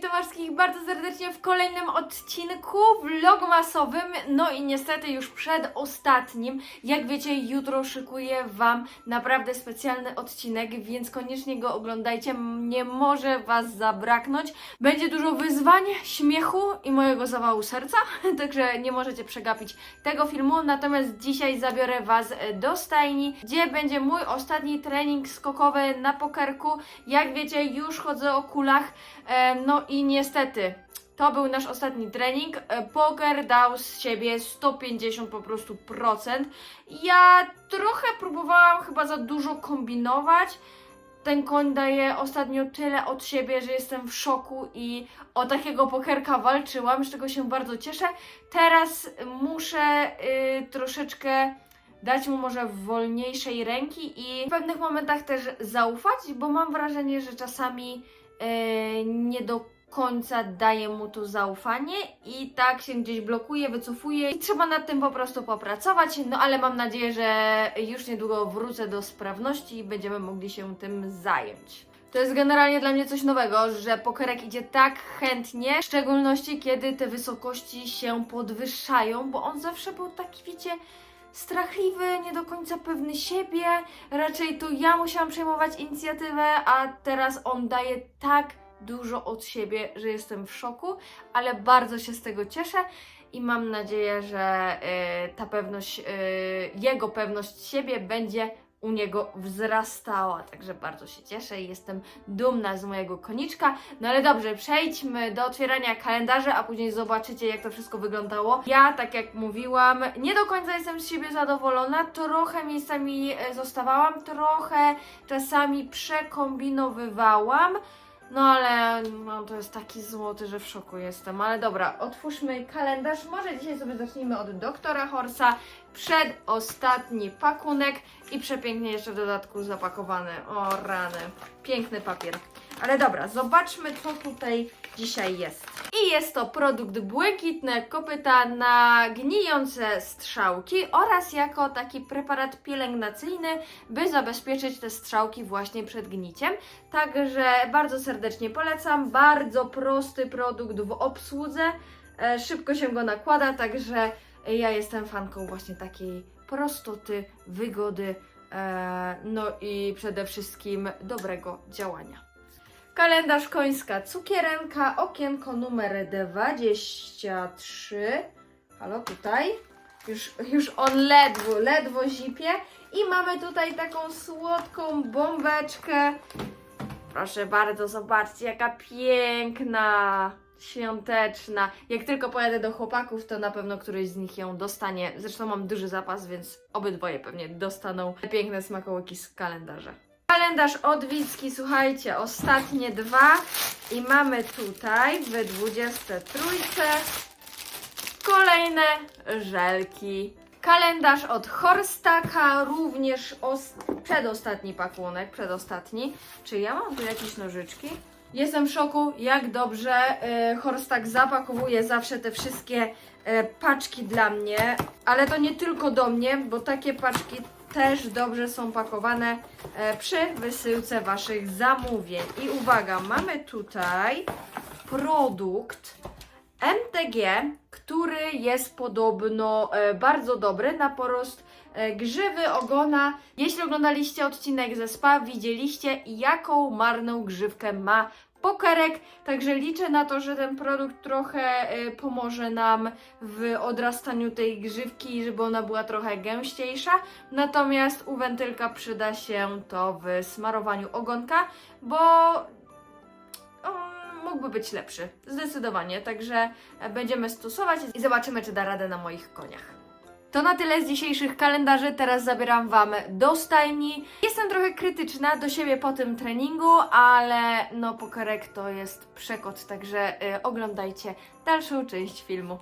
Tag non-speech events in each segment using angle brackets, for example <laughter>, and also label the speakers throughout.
Speaker 1: finito bardzo serdecznie w kolejnym odcinku vlogmasowym. No i niestety już przedostatnim. Jak wiecie, jutro szykuję Wam naprawdę specjalny odcinek, więc koniecznie go oglądajcie. Nie może Was zabraknąć. Będzie dużo wyzwań, śmiechu i mojego zawału serca, <laughs> także nie możecie przegapić tego filmu. Natomiast dzisiaj zabiorę Was do stajni, gdzie będzie mój ostatni trening skokowy na pokerku. Jak wiecie, już chodzę o kulach. E, No i niestety, to był nasz ostatni trening. E, Poker dał z siebie 150 po prostu procent. Ja trochę próbowałam chyba za dużo kombinować. Ten koń daje ostatnio tyle od siebie, że jestem w szoku i o takiego pokerka walczyłam, z czego się bardzo cieszę. Teraz muszę y, troszeczkę dać mu może wolniejszej ręki i w pewnych momentach też zaufać, bo mam wrażenie, że czasami e, nie do końca daje mu to zaufanie i tak się gdzieś blokuje, wycofuje i trzeba nad tym po prostu popracować, no ale mam nadzieję, że już niedługo wrócę do sprawności i będziemy mogli się tym zająć. To jest generalnie dla mnie coś nowego, że pokerek idzie tak chętnie, w szczególności kiedy te wysokości się podwyższają, bo on zawsze był taki, wiecie, strachliwy, nie do końca pewny siebie. Raczej to ja musiałam przejmować inicjatywę, a teraz on daje tak dużo od siebie, że jestem w szoku, ale bardzo się z tego cieszę i mam nadzieję, że y, ta pewność, y, jego pewność siebie będzie u niego wzrastała, także bardzo się cieszę i jestem dumna z mojego koniczka. No ale dobrze, przejdźmy do otwierania kalendarza, a później zobaczycie, jak to wszystko wyglądało. Ja, tak jak mówiłam, nie do końca jestem z siebie zadowolona, trochę miejscami e, zostawałam, trochę czasami przekombinowywałam. No ale no, to jest taki złoty, że w szoku jestem. Ale dobra, otwórzmy kalendarz. Może dzisiaj sobie zacznijmy od doktora Horsa. Przedostatni pakunek i przepięknie jeszcze w dodatku zapakowany. O rany, piękny papier. Ale dobra, zobaczmy co tutaj dzisiaj jest. I jest to produkt błękitne kopyta na gnijące strzałki oraz jako taki preparat pielęgnacyjny, by zabezpieczyć te strzałki właśnie przed gniciem. Także bardzo serdecznie polecam. Bardzo prosty produkt w obsłudze. E, Szybko się go nakłada, także ja jestem fanką właśnie takiej prostoty, wygody, e, no i przede wszystkim dobrego działania. Kalendarz końska cukierenka, okienko numer 23. Halo, tutaj. Już, już on ledwo, ledwo zipie. I mamy tutaj taką słodką bombeczkę. Proszę bardzo, zobaczcie, jaka piękna, świąteczna. Jak tylko pojadę do chłopaków, to na pewno któryś z nich ją dostanie. Zresztą mam duży zapas, więc obydwoje pewnie dostaną piękne smakołyki z kalendarza. Kalendarz odwicki, słuchajcie, ostatnie dwa i mamy tutaj w 23 kolejne żelki. Kalendarz od Horstaka, również os- przedostatni pakunek, przedostatni. Czy ja mam tu jakieś nożyczki? Jestem w szoku, jak dobrze e, Horstak zapakowuje zawsze te wszystkie e, paczki dla mnie, ale to nie tylko do mnie, bo takie paczki też dobrze są pakowane e, przy wysyłce Waszych zamówień. I uwaga, mamy tutaj produkt MTG, który jest podobno e, bardzo dobry na porost e, grzywy ogona. Jeśli oglądaliście odcinek ze spa, widzieliście jaką marną grzywkę ma pokerek, także liczę na to, że ten produkt trochę e, pomoże nam w odrastaniu tej grzywki, żeby ona była trochę gęściejsza. Natomiast u wentylka przyda się to w smarowaniu ogonka, bo mógłby być lepszy. Zdecydowanie. Także e, będziemy stosować i zobaczymy, czy da radę na moich koniach. To na tyle z dzisiejszych kalendarzy. Teraz zabieram Wam do stajni. Jestem trochę krytyczna do siebie po tym treningu, ale no pokerek to jest przekot, także y, oglądajcie dalszą część filmu.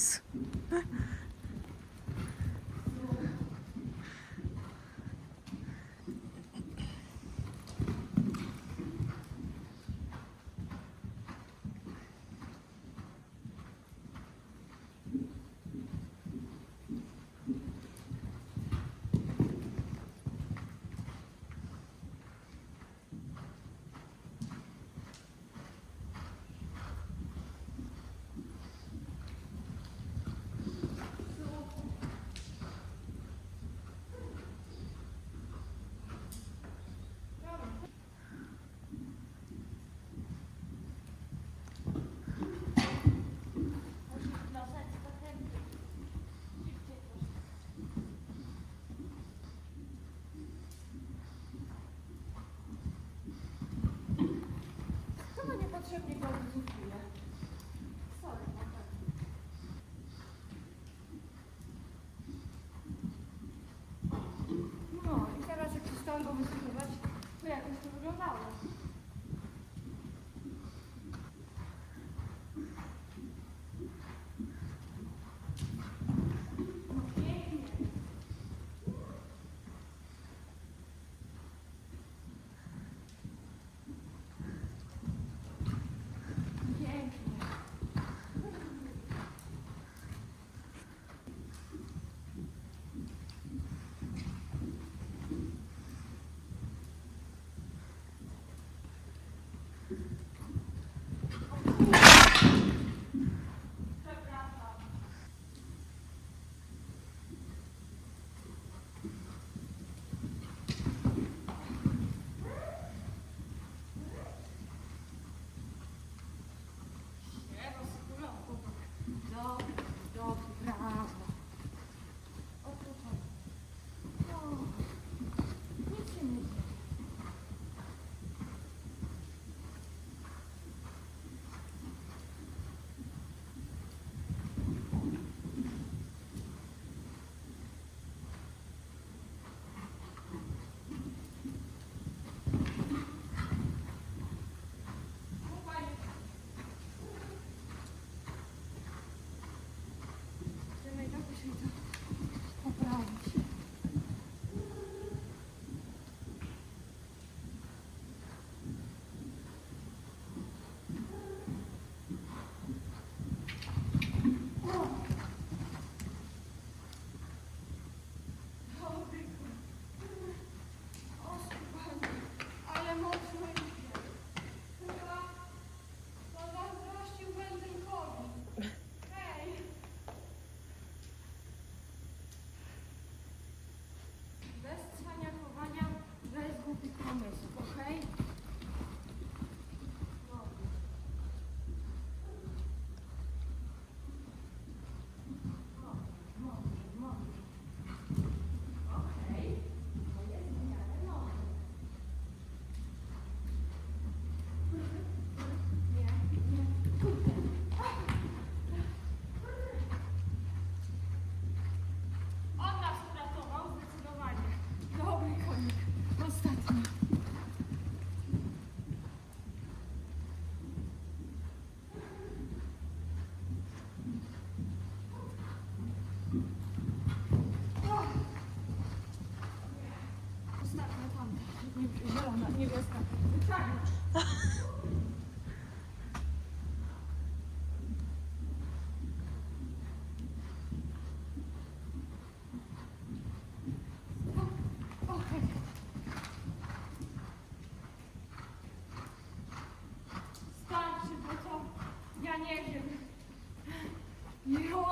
Speaker 1: Chyba <laughs> niepotrzebnie go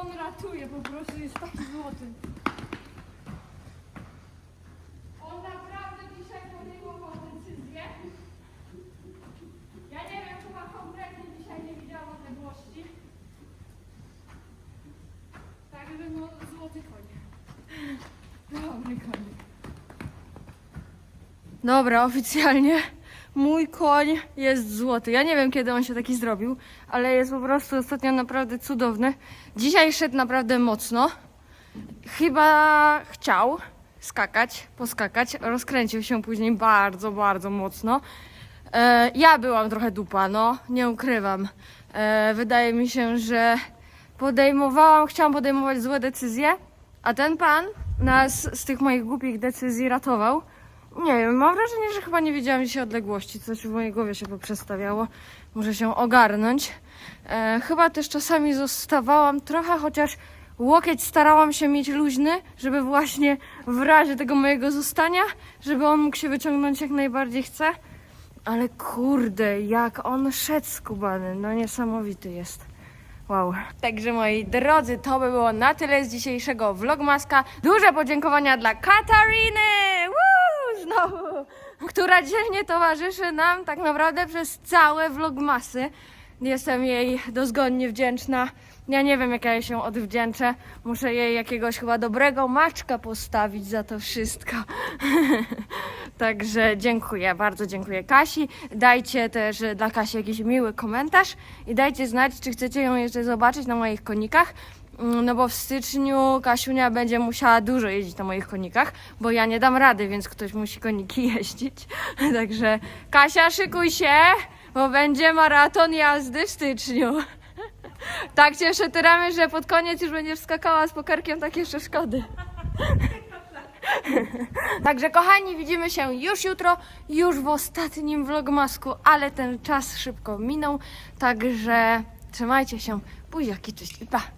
Speaker 1: latuje po prostu, jest taki złoty. On naprawdę dzisiaj podejmował decyzję. Ja nie wiem, chyba kompletnie dzisiaj nie widziałam odległości. Także no, złoty koń. Dobry koń. Dobra, oficjalnie mój koń jest złoty. Ja nie wiem, kiedy on się taki zrobił, ale jest po prostu ostatnio naprawdę cudowny. Dzisiaj szedł naprawdę mocno. Chyba chciał skakać, poskakać. Rozkręcił się później bardzo, bardzo mocno. E, ja byłam trochę dupa, no, nie ukrywam. E, wydaje mi się, że podejmowałam, chciałam podejmować złe decyzje, a ten pan nas z tych moich głupich decyzji ratował. Nie wiem, mam wrażenie, że chyba nie wiedziałam dzisiaj odległości. Coś w mojej głowie się poprzestawiało. Muszę się ogarnąć. E, chyba też czasami zostawałam trochę, chociaż łokieć starałam się mieć luźny, żeby właśnie w razie tego mojego zostania, żeby on mógł się wyciągnąć jak najbardziej chce. Ale kurde, jak on szedł skubany. No niesamowity jest. Wow. Także moi drodzy, to by było na tyle z dzisiejszego vlogmaska. Duże podziękowania dla Katariny! Znowu! Która dzielnie towarzyszy nam tak naprawdę przez całe vlogmasy. Jestem jej dozgonnie wdzięczna. Ja nie wiem, jak ja jej się odwdzięczę. Muszę jej jakiegoś chyba dobrego maczka postawić za to wszystko. <laughs> Także dziękuję, bardzo dziękuję Kasi. Dajcie też dla Kasi jakiś miły komentarz i dajcie znać, czy chcecie ją jeszcze zobaczyć na moich konikach. Mm, No bo w styczniu Kasiunia będzie musiała dużo jeździć na moich konikach, bo ja nie dam rady, więc ktoś musi koniki <laughs> jeździć. Także Kasia, szykuj się, bo będzie maraton jazdy w styczniu. <laughs> Tak cię przetyramy, że pod koniec już będziesz skakała z pokarkiem, tak jeszcze szkody. <laughs> Także kochani, widzimy się już jutro, już w ostatnim vlogmasku, ale ten czas szybko minął, także trzymajcie się, buziaki, cześć i pa!